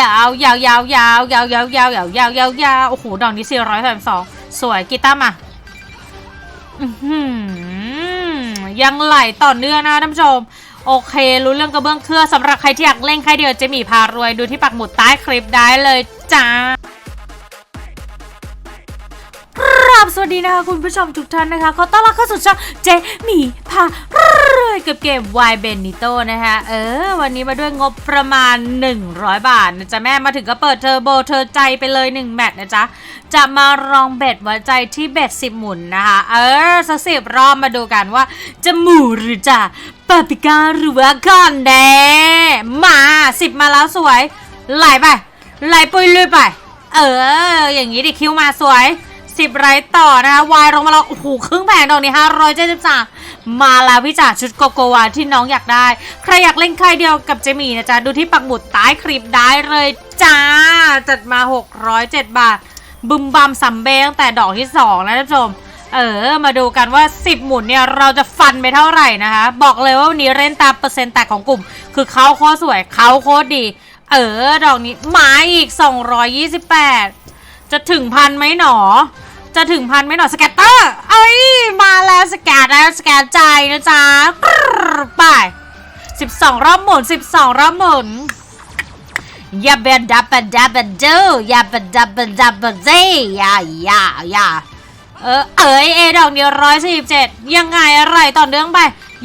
ยาวยาวยาวยาวยาวยาวยาวยาวยาวยาวยาวโอ้โหดอกนี้สี่ร้อยสามสองสวยกีตาร์มาอื้อยังไหลต่อเนื่องนะท่านผู้ชม โอเค รู้เรื่องกระเบื้องเครื่องสำหรับใครที่อยากเล่นใครเดียวจะมีพารวยดูที่ปักหมุดใต้คลิปได้เลยจ้า บสวัสดีนะคะคุณผู้ชมทุกท่านนะคะขอต้อนรับเข้าสู่ช่องเจมี่พารวยกับเกม Y b e n i t o นะคะเออ วันนี้มาด้วยงบประมาณ 100 บาทนะจ๊ะแม่มาถึงก็เปิดเทอร์โบเธอใจไปเลย 1 แมตช์นะจ๊ะ จะมาลองเบ็ดวัดใจที่เบ็ด10หมุนนะคะ เออสักสิบรอบมาดูกันว่า จะหมูหรือจะปาปิก้าหรือว่าคอนแดมาสิบมาแล้วสวยไหลไปไหลปุยลุยไป เออ อย่างนี้ดิคิวมาสวย สิบไรต่อนะคะวายลงมาแล้วโอ้โหครึ่งแผงดอกนี้ห้าร้อยเจ็ดสิบสามมาแล้วพี่จ๋าชุดโกโกวาที่น้องอยากได้ ใครอยากเล่นใครเดียวกับเจมี่นะจ๊ะ ดูที่ปักหมุดใต้คลิปได้เลยจ้า จัดมา 607 บาท บึมบัมซัมเบ้ตั้งแต่ดอกที่ 2 นะท่านผู้ชม เออ มาดูกันว่า 10 หมุนเนี่ย เราจะฟันไปเท่าไหร่นะคะ บอกเลยว่าวันนี้เล่นตามเปอร์เซ็นต์แตกของกลุ่ม คือเขาโคตรสวยเขาโคตรดี เออ ดอกนี้มาอีก 228 จะถึงพันไหมหนอ จะถึงพันไหมหน่อยสแกตเตอร์เอ้ยมาแล้วสแกตแล้วสแกตใจนะจ๊ะกรึ๊ดไป12รอบหมุน12รอบหมุนอย่าเบนดับเบนดับเบนดูอย่าเบนดับเบนดับเบนเซอย่าอย่าอย่าเออเอ๋ยเอดอกเดียวร้อยสี่สิบเจ็ดยังไงอะไรต่อเนื่องไป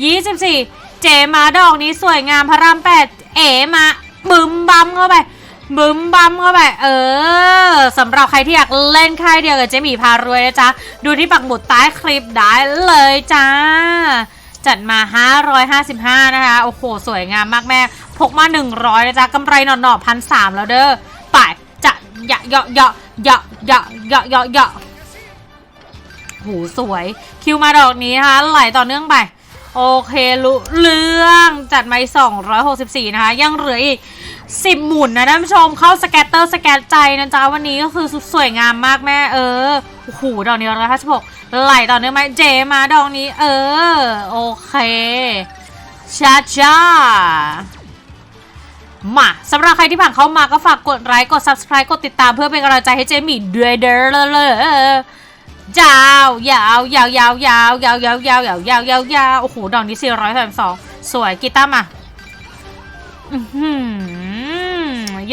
ยี่สิบสี่เจมาดอกนี้สวยงามพระรามแปดเอมาบึมบัมเข้าไป บึมบัมเข้าไป เออสำหรับใครที่อยากเล่นค่ายเดียวกับเจมี่พารวยนะจ๊ะ ดูที่ปักหมุดใต้คลิปได้เลยจ้า จัดมา 555 นะคะ โอ้โห สวยงามมากแม่พกมา 100 นะจ๊ะกำไรหน่อๆพันสามแล้วเด้อไปจะยะเยาะเยาะเยาะเยาะเยาะเยาะเยาะหูสวย คิวมาดอกนี้นะคะ ไหลต่อเนื่องไป โอเครู้เรื่องจัดมาอีก264 นะคะ ยังเหลืออีก 10หมุนนะท่านผู้ชมเข้าสแกตเตอร์สแกตใจนะจ๊ะวันนี้ก็คือสวยงามมากแม่เออโอ้โหดอกนี้ร้อยห้าสิบหกไหลต่อเนื่องไหมเจมาดอกนี้ เออ โอเคชาชามาสำหรับใครที่ผ่านเข้ามาก็ฝากกดไลค์กด subscribe กดติดตามเพื่อเป็นกำลังใจให้เจมี่ด้วยเด้อเลยยาวยาวยาวยาวยาวยาวยาวยาวยาวยาวยาวยาวโอ้โหดอกนี้สี่ร้อยสามสองสวยกีตาร์มาอื้อหือ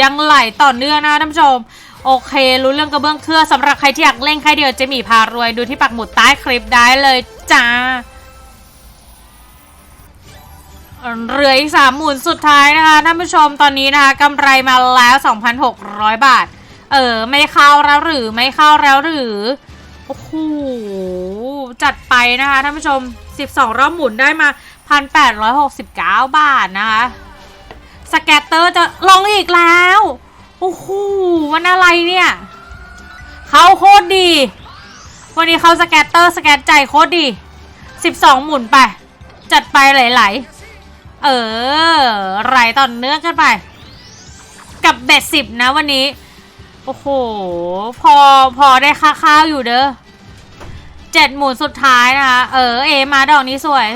ยังไหลต่อเนื่องนะท่านผู้ชม โอเค รู้เรื่องกระเบื้องเครือสำหรับใครที่อยากเล่นใครเดียวเจมี่พารวยดูที่ปักหมุดใต้คลิปได้เลยจ้าเหลืออีกสามหมุนสุดท้ายนะคะท่านผู้ชมตอนนี้นะคะกำไรมาแล้ว 2,600 บาท เออ ไม่เข้าแล้วหรือไม่เข้าแล้วหรือโอ้โหจัดไปนะคะท่านผู้ชม 12 รอบหมุนได้มา 1,869 บาทนะคะ สแกตเตอร์จะลงอีกแล้ว โอ้โหวันอะไรเนี่ยเขาโคตรดี วันนี้เขาสแกตเตอร์สแกตใจโคตรดี 12 หมุนไป จัดไปไหลๆเออไหลต่อเนื่องกันไป กับเบ็ดสิบนะวันนี้ โอ้โห พอพอได้ค่าข้าวอยู่เด้อเจ็ดหมุนสุดท้ายนะคะ เออเอมาดอกนี้สวย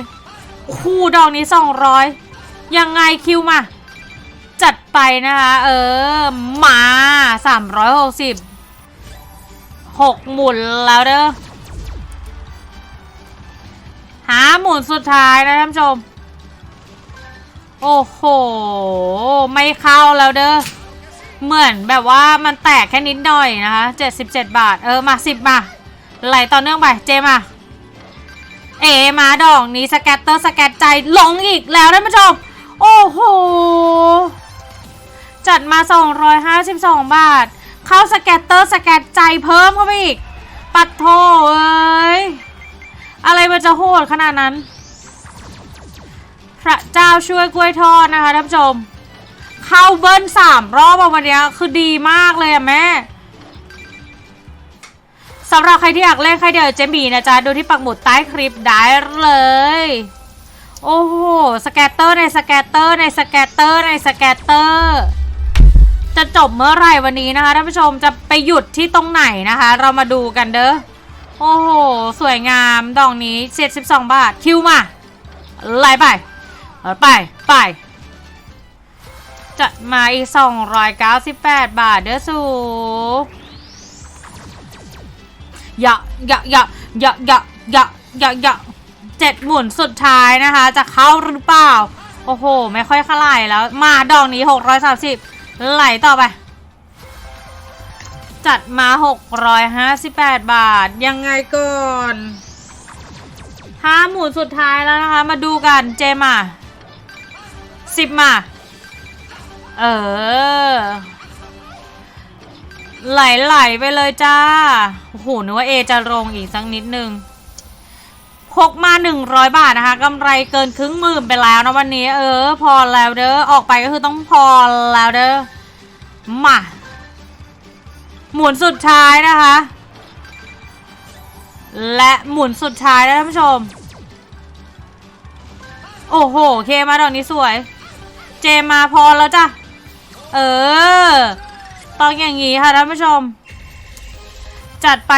คู่ดอกนี้สองร้อยยังไงคิวมา จัดไปนะคะ เออ มาสามร้อยหกสิบหกหมุนแล้วเด้อหาหมุนสุดท้ายนะท่านผู้ชม โอ้โห ไม่เข้าแล้วเด้อเหมือนแบบว่ามันแตกแค่นิดหน่อยนะคะ77 บาท เออ มา 10 มา ไหลต่อเนื่องไป เจมา เอมาดอกนี้สแกตเตอร์สแกตใจลงอีกแล้วท่านผู้ชม โอ้โห จัดมา 252 บาท เข้าสแกตเตอร์สแกตใจเพิ่มเข้าไปอีก ปัดโทเอ้ย อะไรมันจะโหดขนาดนั้น พระเจ้าช่วยกล้วยทอดนะคะท่านผู้ชม เข้าเบิ้ลสามรอบวันนี้คือดีมากเลยอะแม่สำหรับใครที่อยากเล่นใครเดียวเจมี่นะจ๊ะ ดูที่ปักหมุดใต้คลิปได้เลย โอ้โห สแกตเตอร์ในสแกตเตอร์ในสแกตเตอร์ในสแกตเตอร์ จะจบเมื่อไหร่วันนี้นะคะท่านผู้ชมจะไปหยุดที่ตรงไหนนะคะ เรามาดูกันเด้อโอ้โห สวยงามดอกนี้ 72 บาท คิวมาไล่ไปไปไปจจัดมาอีก 298 บาทเด้อสูอย่าอย่าอย่าอย่าอย่าอย่าอย่าอย่าเจ็ดหมุนสุดท้ายนะคะ จะเข้าหรือเปล่า โอ้โห ไม่ค่อยขลายแล้ว มาดอกนี้ 630 ไหลต่อไป จัดมา 658 บาท ยังไงก่อนห้าหมุนสุดท้ายแล้วนะคะ มาดูกันเจมาสิบมา เออ ไหลไหลๆไปเลยจ้าโอ้โหนึกว่าเอจะลงอีกสักนิดนึง พกมา100บาทนะคะกำไรเกินครึ่งหมื่นไปแล้วนะวันนี้ เออ พอแล้วเด้อออกไปก็คือต้องพอแล้วเด้อมาหมุนสุดท้ายนะคะ และหมุนสุดท้ายนะท่านผู้ชม โอ้โหเคมาดอกนี้สวย เจมาพอแล้วจ้ะเออต้องอย่างนี้ค่ะท่านผู้ชม จัดไป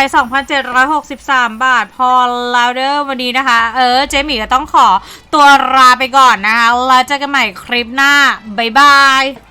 2,763 บาท พอแล้วเด้อวันนี้นะคะ เออ เจมี่ก็ต้องขอตัวลาไปก่อนนะคะ แล้วเจอกันใหม่คลิปหน้า บ๊ายบาย